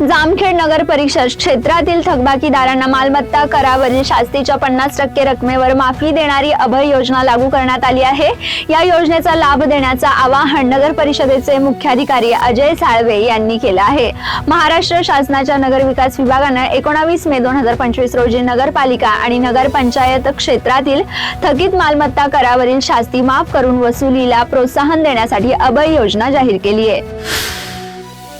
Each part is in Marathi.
जामखेड नगर परिषद क्षेत्रातील थकबाकीदारांना मालमत्ता करावरील शास्तीच्या पन्नास टक्के रकमेवर माफी देणारी अभय योजना लागू करण्यात आली आहे. या योजनेचा लाभ देण्याचं आवाहन नगर परिषदेचे मुख्याधिकारी अजय साळवे यांनी केलं आहे. महाराष्ट्र शासनाच्या नगर विकास विभागानं एकोणावीस मे दोन हजार पंचवीस रोजी नगरपालिका आणि नगरपंचायत क्षेत्रातील थकीत मालमत्ता करावरील शास्ती माफ करून वसुलीला प्रोत्साहन देण्यासाठी अभय योजना जाहीर केली आहे.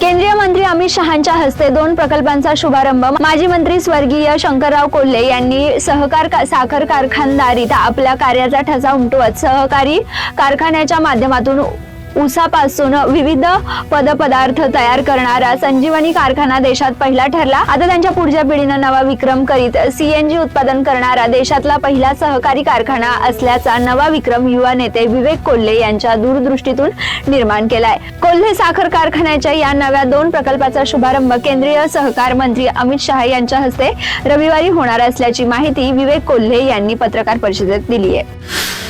केंद्रीय मंत्री अमित शहांच्या हस्ते दोन प्रकल्पांचा शुभारंभ. माजी मंत्री स्वर्गीय शंकरराव कोल्हे यांनी सहकार का- साखर कारखानदारीत आपल्या कार्याचा ठसा उमटवत सहकारी कारखान्याच्या माध्यमातून उसापासून विविध पदपदार्थ तयार करणारा संजीवनी कारखाना देशात पहिला ठरला. आता त्यांच्या पुढच्या पिढीनं नवा विक्रम करीत सीएनजी उत्पादन करणारा देशातला पहिला सहकारी कारखाना असल्याचा नवा विक्रम युवा नेते विवेक कोल्हे यांच्या दूरदृष्टीतून निर्माण केलाय. कोल्हे साखर कारखान्याच्या या नव्या दोन प्रकल्पाचा शुभारंभ केंद्रीय सहकार मंत्री अमित शहा यांच्या हस्ते रविवारी होणार असल्याची माहिती विवेक कोल्हे यांनी पत्रकार परिषदेत दिली आहे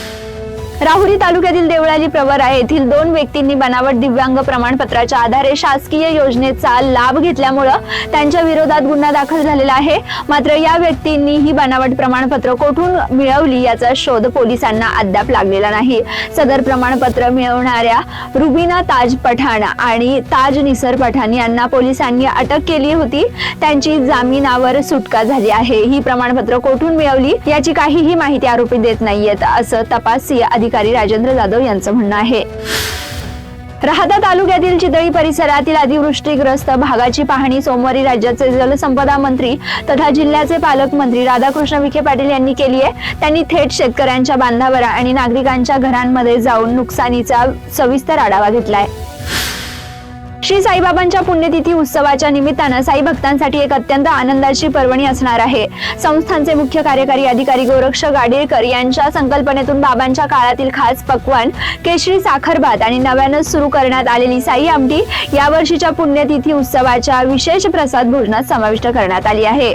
राहुरी तालुक्यातील देवळाली प्रवरा येथील दोन व्यक्तींनी बनावट दिव्यांग प्रमाणपत्राच्या आधारे शासकीय योजनेचा लाभ घेतल्यामुळं त्यांच्या विरोधात गुन्हा दाखल झालेला आहे. मात्र या व्यक्तींनी ही बनावट प्रमाणपत्र कोठून मिळवली याचा शोध पोलिसांना अद्याप लागलेला नाही. सदर प्रमाणपत्र मिळवणाऱ्या रुबीना ताज पठाण आणि ताज निसर पठाण यांना पोलिसांनी अटक केली होती. त्यांची जामिनावर सुटका झाली आहे. ही प्रमाणपत्र कोठून मिळवली याची काहीही माहिती आरोपी देत नाहीयेत असं तपास अधिकारी राजेंद्र जाधव यांचं म्हणणं आहे. राहता तालुक्यातील चितळी परिसरातील अतिवृष्टीग्रस्त भागाची पाहणी सोमवारी राज्याचे जलसंपदा मंत्री तथा जिल्ह्याचे पालकमंत्री राधाकृष्ण विखे पाटील यांनी केली आहे. त्यांनी थेट शेतकऱ्यांच्या बांधावर आणि नागरिकांच्या घरांमध्ये जाऊन नुकसानीचा सविस्तर आढावा घेतलाय श्री साईबाबांच्या पुण्यतिथी उत्सवाच्या निमित्तानं साई भक्तांसाठी एक अत्यंत आनंदाची पर्वणी असणार आहे. संस्थांचे मुख्य कार्यकारी अधिकारी गोरक्ष गाडेकर यांच्या संकल्पनेतून बाबांच्या काळातील खास पक्वान केशरी साखरभात आणि नव्यानं सुरू करण्यात आलेली साई आमटी यावर्षीच्या पुण्यतिथी उत्सवाच्या विशेष प्रसाद भोजनात समाविष्ट करण्यात आली आहे.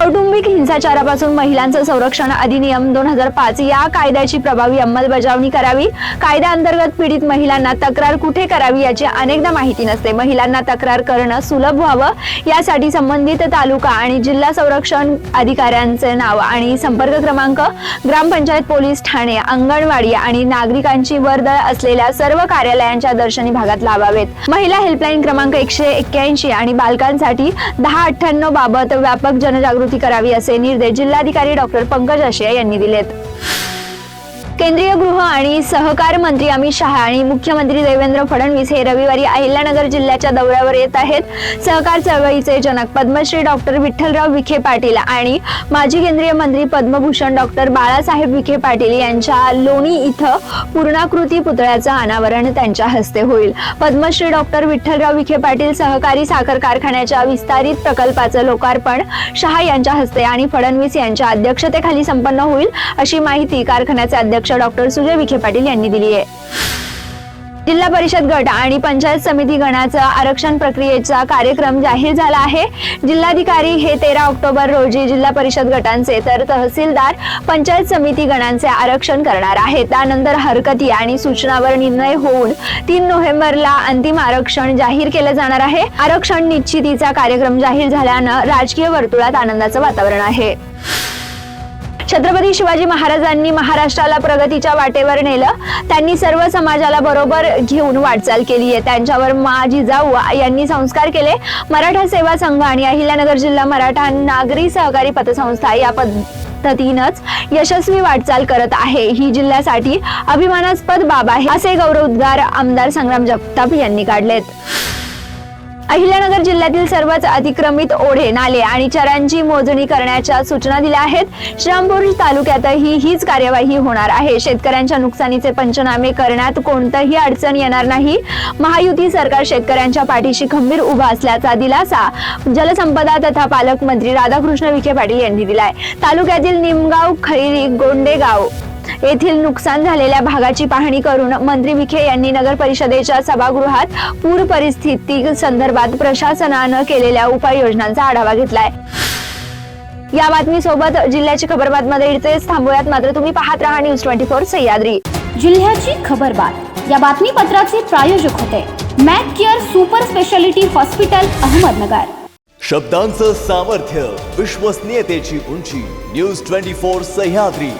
कौटुंबिक हिंसाचारापासून महिलांचं संरक्षण अधिनियम दोन हजार पाच या कायद्याची प्रभावी अंमलबजावणी करावी. कायद्याअंतर्गत पीडित महिलांना तक्रार कुठे करावी याची अनेकदा माहिती नसते. महिलांना तक्रार करणं सुलभ व्हावं यासाठी संबंधित तालुका आणि जिल्हा संरक्षण अधिकाऱ्यांचे नाव आणि संपर्क क्रमांक ग्रामपंचायत पोलीस ठाणे अंगणवाडी आणि नागरिकांची वर्दळ असलेल्या सर्व कार्यालयांच्या दर्शनी भागात लावावेत. महिला हेल्पलाईन क्रमांक एकशे एक्क्याऐंशी आणि बालकांसाठी दहा अठ्ठ्याण्णव बाबत व्यापक जनजागृती करावी असे निर्देश जिल्हाधिकारी डॉक्टर पंकज आशिया यांनी दिलेत. केंद्रीय गृह आणि सहकार मंत्री अमित शहा आणि मुख्यमंत्री देवेंद्र फडणवीस हे रविवारी अहिल्यानगर जिल्ह्याच्या दौऱ्यावर येत आहेत. सहकार चळवळीचे जनक पद्मश्री डॉक्टर विठ्ठलराव विखे पाटील आणि माजी केंद्रीय मंत्री पद्मभूषण डॉक्टर बाळासाहेब विखे पाटील यांच्या लोणी इथं पूर्णाकृती पुतळ्याचं अनावरण त्यांच्या हस्ते होईल. पद्मश्री डॉक्टर विठ्ठलराव विखे पाटील सहकारी साखर कारखान्याच्या विस्तारित प्रकल्पाचं लोकार्पण शहा यांच्या हस्ते आणि फडणवीस यांच्या अध्यक्षतेखाली संपन्न होईल अशी माहिती कारखान्याचे अध्यक्ष डॉक्टर सुजय विखे पाटील यांनी दिली आहे. जिल्हा परिषद गट आणि पंचायत समिती गणाचा आरक्षण प्रक्रियेचा कार्यक्रम जाहीर झाला आहे. जिल्हाधिकारी हे तेरा ऑक्टोबर रोजी जिल्हा परिषद गटांचे तर तहसीलदार पंचायत समिती गणांचे आरक्षण करणार आहेत. त्यानंतर हरकती आणि सूचनावर निर्णय होऊन तीन नोव्हेंबरला अंतिम आरक्षण जाहीर केलं जाणार आहे. आरक्षण निश्चितीचा कार्यक्रम जाहीर झाल्यानं राजकीय वर्तुळात आनंदाचं वातावरण आहे. छत्रपती शिवाजी महाराजांनी महाराष्ट्राला प्रगतीच्या वाटेवर नेलं. त्यांनी सर्व समाजाला बरोबर घेऊन वाटचाल केली आहे. त्यांच्यावर मा जिजाऊ यांनी संस्कार केले. मराठा सेवा संघ आणि अहिल्यानगर जिल्हा मराठा नागरी सहकारी पतसंस्था या पद्धतीनंच यशस्वी वाटचाल करत आहे. ही जिल्ह्यासाठी अभिमानास्पद बाब आहे असे गौरवोद्गार आमदार संग्राम जगताप यांनी काढलेत. अहिल्यानगर जिल्ह्यातील सर्वच अतिक्रमित ओढे नाले आणि चरांची मोजणी करण्याच्या सूचना दिल्या आहेत. श्रामपूर तालुक्यातही हीच कार्यवाही होणार आहे. शेतकऱ्यांच्या नुकसानीचे पंचनामे करण्यात कोणतंही अडचण येणार नाही. महायुती सरकार शेतकऱ्यांच्या पाठीशी खंबीर उभा असल्याचा दिलासा जलसंपदा तथा पालकमंत्री राधाकृष्ण विखे पाटील यांनी दिलाय. तालुक्यातील निमगाव खैरी गोंडेगाव येथील नुकसान झालेल्या भागाची पाहणी करून मंत्री विखे यांनी नगर परिषदेच्या सभागृहात पूर परिस्थिती संदर्भात प्रशासनानं केलेल्या उपाययोजनांचा आढावा घेतलाय. या बातमीसोबत जिल्ह्याची खबरबात मध्ये इथेच थांबूयात. मात्र तुम्ही पाहत राहा न्यूज ट्वेंटी फोर सह्याद्री. जिल्ह्याची खबरबात या बातमीपत्राचे प्रायोजक होते. Mac care super speciality hospital Ahmednagar. शब्दांचं सामर्थ्य विश्वसनीयतेची उंची. News twenty four Sahyadri.